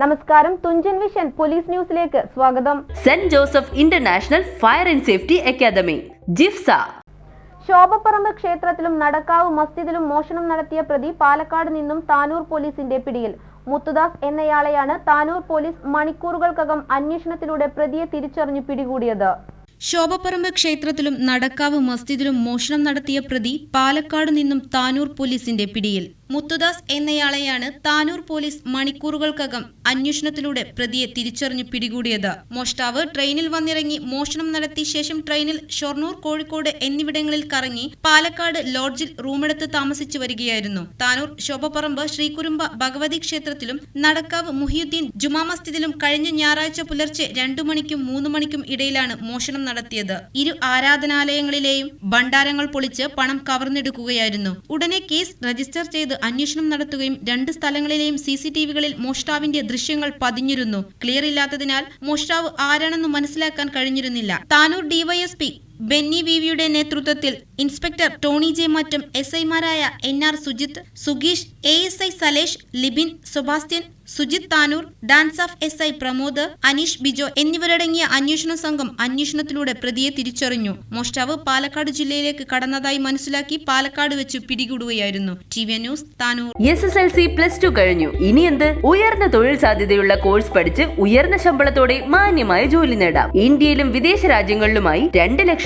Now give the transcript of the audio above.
നമസ്കാരം Thunchan vision police ന്യൂസിലേക്ക് സ്വാഗതം. Saint Joseph international fire and safety academy ജിഫ്സ. Shobhaparamb ക്ഷേത്രത്തിലും നടക്കാവ് മസ്ജിദിലും മോഷണം നടത്തിയ പ്രതി പാലക്കാട് നിന്നും താനൂർ പോലീസിന്റെ പിടിയിൽ. മുത്തുദാസ് എന്നയാളെയാണ് താനൂർ പോലീസ് മണിക്കൂറുകൾക്കകം അന്വേഷണത്തിലൂടെ പ്രതിയെ തിരിച്ചറിഞ്ഞു പിടികൂടിയത്. ശോഭപ്പറമ്പ് ക്ഷേത്രത്തിലും നടക്കാവ് മസ്ജിദിലും മോഷണം നടത്തിയ പ്രതി പാലക്കാട് നിന്നും താനൂർ പോലീസിന്റെ പിടിയിൽ. മുത്തുദാസ് എന്നയാളെയാണ് താനൂർ പോലീസ് മണിക്കൂറുകൾക്കകം അന്വേഷണത്തിലൂടെ പ്രതിയെ തിരിച്ചറിഞ്ഞു പിടികൂടിയത്. മോഷ്ടാവ് ട്രെയിനിൽ വന്നിറങ്ങി മോഷണം നടത്തിയ ശേഷം ട്രെയിനിൽ ഷൊർണൂർ കോഴിക്കോട് എന്നിവിടങ്ങളിൽ കറങ്ങി പാലക്കാട് ലോഡ്ജിൽ റൂമെടുത്ത് താമസിച്ചു വരികയായിരുന്നു. താനൂർ ശോഭപ്പറമ്പ് ശ്രീകുരുമ്പ ഭഗവതി ക്ഷേത്രത്തിലും നടക്കാവ് മുഹിയുദ്ദീൻ ജുമാ മസ്ജിദിലും കഴിഞ്ഞ ഞായറാഴ്ച പുലർച്ചെ രണ്ടു മണിക്കും മൂന്ന് മണിക്കും ഇടയിലാണ് മോഷണം നടത്തിയത്. ഇരു ആരാധനാലയങ്ങളിലെയും ഭണ്ഡാരങ്ങൾ പൊളിച്ച് പണം കവർന്നെടുക്കുകയായിരുന്നു. ഉടനെ കേസ് രജിസ്റ്റർ ചെയ്ത് അന്വേഷണം നടത്തുകയും രണ്ട് സ്ഥലങ്ങളിലെയും സി സി ടി വികളിൽ മോഷ്ടാവിന്റെ ദൃശ്യങ്ങൾ പതിഞ്ഞിരുന്നു. ക്ലിയർ ഇല്ലാത്തതിനാൽ മോഷ്ടാവ് ആരാണെന്ന് മനസ്സിലാക്കാൻ കഴിഞ്ഞിരുന്നില്ല. താനൂർ ഡിവൈഎസ്പി ബെന്നി വിവിയുടെ നേതൃത്വത്തിൽ ഇൻസ്പെക്ടർ ടോണി ജെ മറ്റും എസ് ഐമാരായ N R Sujith സുഗീഷ് A S I Salesh Libin Sebastian Sujith Tanur DANSAF S I Pramod Aneesh Bijo എന്നിവരടങ്ങിയ അന്വേഷണ സംഘം അന്വേഷണത്തിലൂടെ പ്രതിയെ തിരിച്ചറിഞ്ഞു. മോഷ്ടാവ് പാലക്കാട് ജില്ലയിലേക്ക് കടന്നതായി മനസ്സിലാക്കി പാലക്കാട് വെച്ച് പിടികൂടുകയായിരുന്നു. T V news Tanur. S S L C plus two കഴിഞ്ഞു. ഇനി എന്ത്? ഉയർന്ന തൊഴിൽ സാധ്യതയുള്ള കോഴ്സ് പഠിച്ച് ഉയർന്ന ശമ്പളത്തോടെ മാന്യമായ ജോലി നേടാം. ഇന്ത്യയിലും വിദേശ രാജ്യങ്ങളിലുമായി രണ്ട്